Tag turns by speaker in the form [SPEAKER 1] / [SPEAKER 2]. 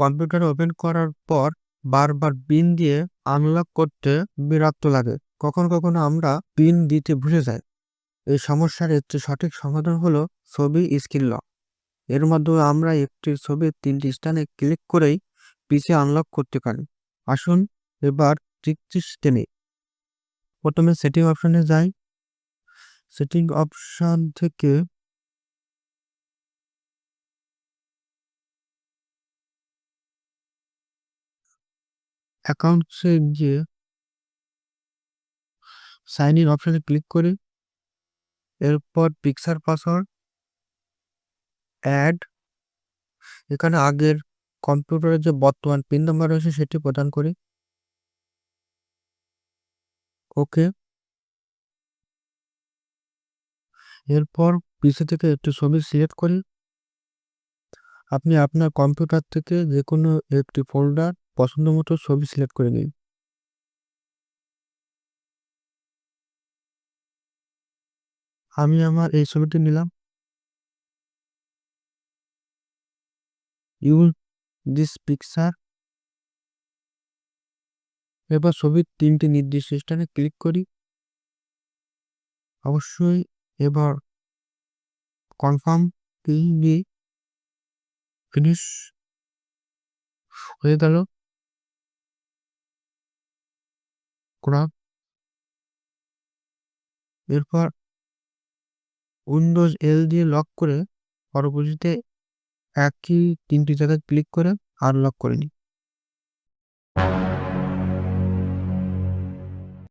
[SPEAKER 1] Computer open করার পর বারবার পিন দিয়ে আনলক করতে বিরক্ত লাগে। কখনো কখনো আমরা পিন দিতে ভুলে যাই। এই সমস্যার একটি সঠিক সমাধান হলো ছবি স্ক্রিন লক এর মাধ্যমে আমরা একটি ছবির তিনটি স্থানে ক্লিক করেই পিসি আনলক করতে পারি। আসুন এবার শিখে নিই প্রথমে সেটিং অপশনে যাই। সেটিং অপশন থেকে অ্যাকাউন্টসে গিয়ে সাইন ইন অপশনে ক্লিক করি এরপর পিকচার পাসওয়ার্ড, অ্যাড, এখানে আগের কম্পিউটারের যে বর্তমান পিন নাম্বার রয়েছে সেটি প্রদান করি। ওকে। এরপর পিসি থেকে একটি ছবি সিলেক্ট করি। আপনি আপনার কম্পিউটার থেকে যে কোনো একটি ফোল্ডার পছন্দ মতো ছবি সিলেক্ট করে নিন আমি আমার এই ছবিটি নিলাম। ইউজ দিস পিকচার এবার ছবির তিনটি নির্দিষ্ট স্থানে ক্লিক করি। অবশ্যই এবার কনফার্ম দিয়ে ফিনিশ হয়ে গেল। ক্রাফ এরপর উইন্ডোজ এল দিয়ে লক করে পরবর্তীতে একই তিনটি জায়গায় ক্লিক করে আনলক করে নিই